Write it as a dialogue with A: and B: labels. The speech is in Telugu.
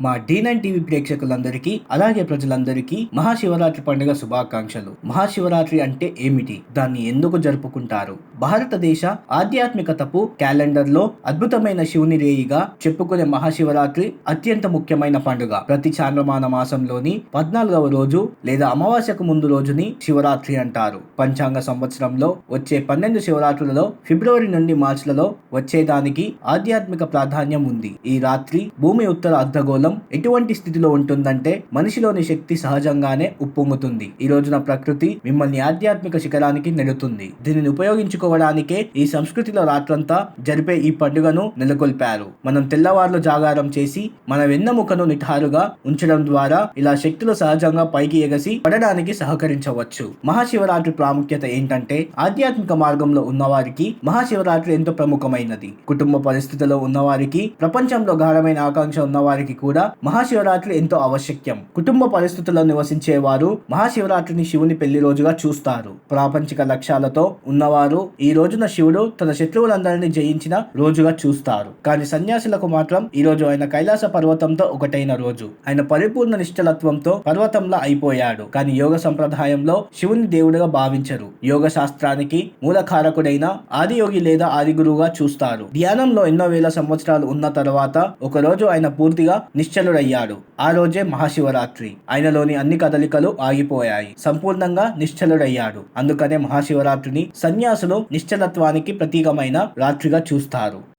A: మా డీ నైన్ టీవీ ప్రేక్షకులందరికీ అలాగే ప్రజలందరికీ మహాశివరాత్రి పండుగ శుభాకాంక్షలు. మహాశివరాత్రి అంటే ఏమిటి? దాన్ని ఎందుకు జరుపుకుంటారు? భారతదేశ ఆధ్యాత్మికతపు క్యాలెండర్లో అద్భుతమైన శివుని రేయిగా చెప్పుకునే మహాశివరాత్రి అత్యంత ముఖ్యమైన పండుగ. ప్రతి చాంద్రమాన మాసంలోని పద్నాలుగవ రోజు లేదా అమావాస్యకు ముందు రోజుని శివరాత్రి అంటారు. పంచాంగ సంవత్సరంలో వచ్చే పన్నెండు శివరాత్రులలో ఫిబ్రవరి నుండి మార్చిలలో వచ్చేదానికి ఆధ్యాత్మిక ప్రాధాన్యం ఉంది. ఈ రాత్రి భూమి ఉత్తర అర్ధగోళం ఎటువంటి స్థితిలో ఉంటుందంటే మనిషిలోని శక్తి సహజంగానే ఉప్పొంగుతుంది. ఈ రోజున ప్రకృతి మిమ్మల్ని ఆధ్యాత్మిక శిఖరానికి నెడుతుంది. దీనిని ఉపయోగించుకోవడానికే ఈ సంస్కృతిలో రాత్రంతా జరిపే ఈ పండుగను నెలకొల్పారు. మనం తెల్లవారులు జాగారం చేసి మన వెన్నెముకను నిఠారుగా ఉంచడం ద్వారా ఇలా శక్తులు సహజంగా పైకి ఎగసి పడడానికి సహకరించవచ్చు. మహాశివరాత్రి ప్రాముఖ్యత ఏంటంటే ఆధ్యాత్మిక మార్గంలో ఉన్నవారికి మహాశివరాత్రి ఎంతో ప్రముఖమైనది. కుటుంబ పరిస్థితిలో ఉన్నవారికి ప్రపంచంలో గాఢమైన ఆకాంక్ష ఉన్నవారికి కూడా మహాశివరాత్రి ఎంతో ఆవశ్యకం కుటుంబ పరిస్థితుల్లో నివసించే వారు మహాశివరాత్రిని శివుని పెళ్ళి రోజుగా చూస్తారు. ప్రాపంచిక లక్ష్యాలతో ఉన్నవారు ఈ రోజున శివుడు తన శత్రువులందరినీ జయించిన రోజుగా చూస్తారు. కానీ సన్యాసులకు మాత్రం ఈ రోజు ఆయన కైలాస పర్వతంతో ఒకటైన రోజు. ఆయన పరిపూర్ణ నిశ్చలత్వంతో పర్వతంలో అయిపోయాడు. కానీ యోగ సంప్రదాయంలో శివుని దేవుడిగా భావించరు. యోగ శాస్త్రానికి మూలకారకుడైన ఆదియోగి లేదా ఆది గురువుగా చూస్తారు. ధ్యానంలో ఎన్నో వేల సంవత్సరాలు ఉన్న తర్వాత ఒక రోజు ఆయన పూర్తిగా నిశ్చలుడయ్యాడు. ఆ రోజే మహాశివరాత్రి. ఆయనలోని అన్ని కదలికలు ఆగిపోయాయి. సంపూర్ణంగా నిశ్చలుడయ్యాడు. అందుకనే మహాశివరాత్రిని సన్యాసులు నిశ్చలత్వానికి ప్రతీకమైన రాత్రిగా చూస్తారు.